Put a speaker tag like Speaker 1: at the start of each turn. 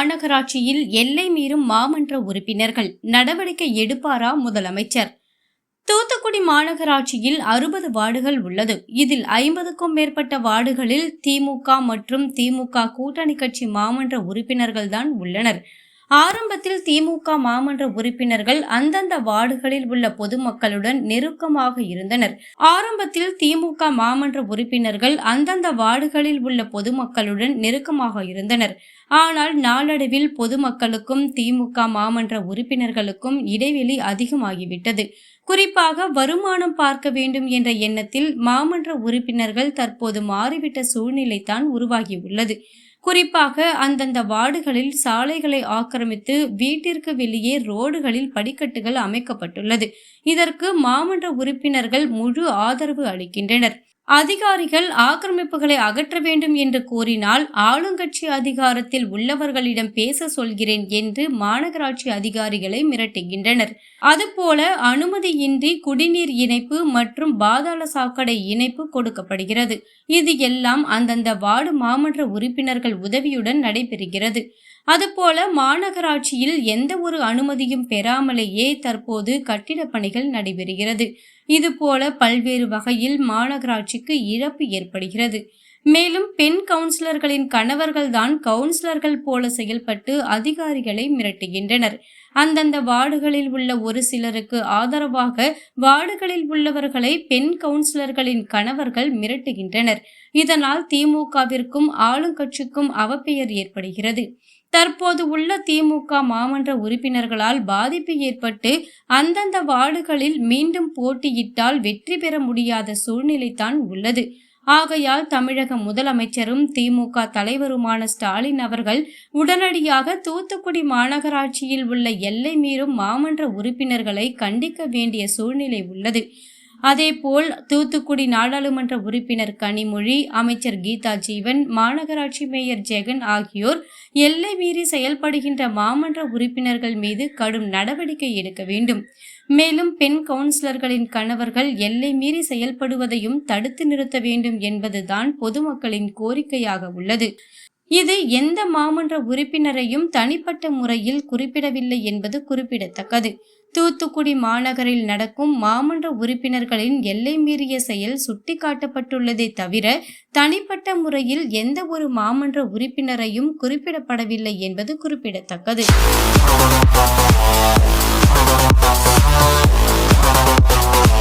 Speaker 1: மாநகராட்சியில் எல்லை மீறும் மாமன்ற உறுப்பினர்கள் நடவடிக்கை எடுப்பாரா முதலமைச்சர்? தூத்துக்குடி மாநகராட்சியில் அறுபது வார்டுகள் உள்ளது. இதில் ஐம்பதுக்கும் மேற்பட்ட வார்டுகளில் திமுக மற்றும் திமுக கூட்டணி கட்சி மாமன்ற உறுப்பினர்கள்தான் உள்ளனர். ஆரம்பத்தில் திமுக மாமன்ற உறுப்பினர்கள் அந்தந்த வார்டுகளில் உள்ள பொதுமக்களுடன் நெருக்கமாக இருந்தனர். ஆரம்பத்தில் திமுக மாமன்ற உறுப்பினர்கள் அந்தந்த வார்டுகளில் உள்ள பொதுமக்களுடன் நெருக்கமாக இருந்தனர். ஆனால் நாளடைவில் பொதுமக்களுக்கும் திமுக மாமன்ற உறுப்பினர்களுக்கும் இடைவெளி அதிகமாகிவிட்டது. குறிப்பாக வருமானம் பார்க்க வேண்டும் என்ற எண்ணத்தில் மாமன்ற உறுப்பினர்கள் தற்போது மாறிவிட்ட சூழ்நிலைதான் உருவாகியுள்ளது. குறிப்பாக அந்தந்த வார்டுகளில் சாலைகளை ஆக்கிரமித்து வீட்டிற்கு வெளியே ரோடுகளில் படிக்கட்டுகள் அமைக்கப்பட்டுள்ளது. இதற்கு மாமன்ற உறுப்பினர்கள் முழு ஆதரவு அளிக்கின்றனர். அதிகாரிகள் ஆக்கிரமிப்புகளை அகற்ற வேண்டும் என்று கூறினால் ஆளுங்கட்சி அதிகாரத்தில் உள்ளவர்களிடம் பேச சொல்கிறேன் என்று மாநகராட்சி அதிகாரிகளை மிரட்டுகின்றனர். அதுபோல அனுமதியின்றி குடிநீர் இணைப்பு மற்றும் பாதாள சாக்கடை இணைப்பு கொடுக்கப்படுகிறது. இது எல்லாம் அந்தந்த வார்டு மாமன்ற உறுப்பினர்கள் உதவியுடன் நடைபெறுகிறது. அதுபோல மாநகராட்சியில் எந்த ஒரு அனுமதியும் பெறாமலேயே தற்போது கட்டிடப்பணிகள் நடைபெறுகிறது. இதுபோல பல்வேறு வகையில் மாநகராட்சிக்கு இழப்பு ஏற்படுகிறது. மேலும் பெண் கவுன்சிலர்களின் கணவர்கள்தான் கவுன்சிலர்கள் போல செயல்பட்டு அதிகாரிகளை மிரட்டுகின்றனர். அந்தந்த வார்டுகளில் உள்ள ஒரு சிலருக்கு ஆதரவாக வார்டுகளில் உள்ளவர்களை பெண் கவுன்சிலர்களின் கணவர்கள் மிரட்டுகின்றனர். இதனால் திமுகவிற்கும் ஆளுங்கட்சிக்கும் அவப்பெயர் ஏற்படுகிறது. தற்போது உள்ள திமுக மாமன்ற உறுப்பினர்களால் பாதிப்பு ஏற்பட்டு அந்தந்த வார்டுகளில் மீண்டும் போட்டியிட்டால் வெற்றி பெற முடியாத சூழ்நிலைதான் உள்ளது. ஆகையால் தமிழக முதலமைச்சரும் திமுக தலைவருமான ஸ்டாலின் அவர்கள் உடனடியாக தூத்துக்குடி மாநகராட்சியில் உள்ள எல்லை மீறும் மாமன்ற உறுப்பினர்களை கண்டிக்க வேண்டிய சூழ்நிலை உள்ளது. அதேபோல் தூத்துக்குடி நாடாளுமன்ற உறுப்பினர் கனிமொழி அமைச்சர் கீதா ஜீவன் மாநகராட்சி மேயர் ஜெகன் ஆகியோர் எல்லை மீறி செயல்படுகின்ற மாமன்ற உறுப்பினர்கள் மீது கடும் நடவடிக்கை எடுக்க வேண்டும். மேலும் பெண் கவுன்சிலர்களின் கணவர்கள் எல்லை மீறி செயல்படுவதையும் தடுத்து நிறுத்த வேண்டும் என்பதுதான் பொதுமக்களின் கோரிக்கையாக உள்ளது. இது எந்த மாமன்ற உறுப்பினரையும் தனிப்பட்ட முறையில் குறிப்பிடவில்லை என்பது குறிப்பிடத்தக்கது. தூத்துக்குடி மாநகரில் நடக்கும் மாமன்ற உறுப்பினர்களின் எல்லை மீறிய செயல் சுட்டிக்காட்டப்பட்டுள்ளதை தவிர தனிப்பட்ட முறையில் எந்த ஒரு மாமன்ற உறுப்பினரையும் குறிப்பிடப்படவில்லை என்பது குறிப்பிடத்தக்கது Thank you.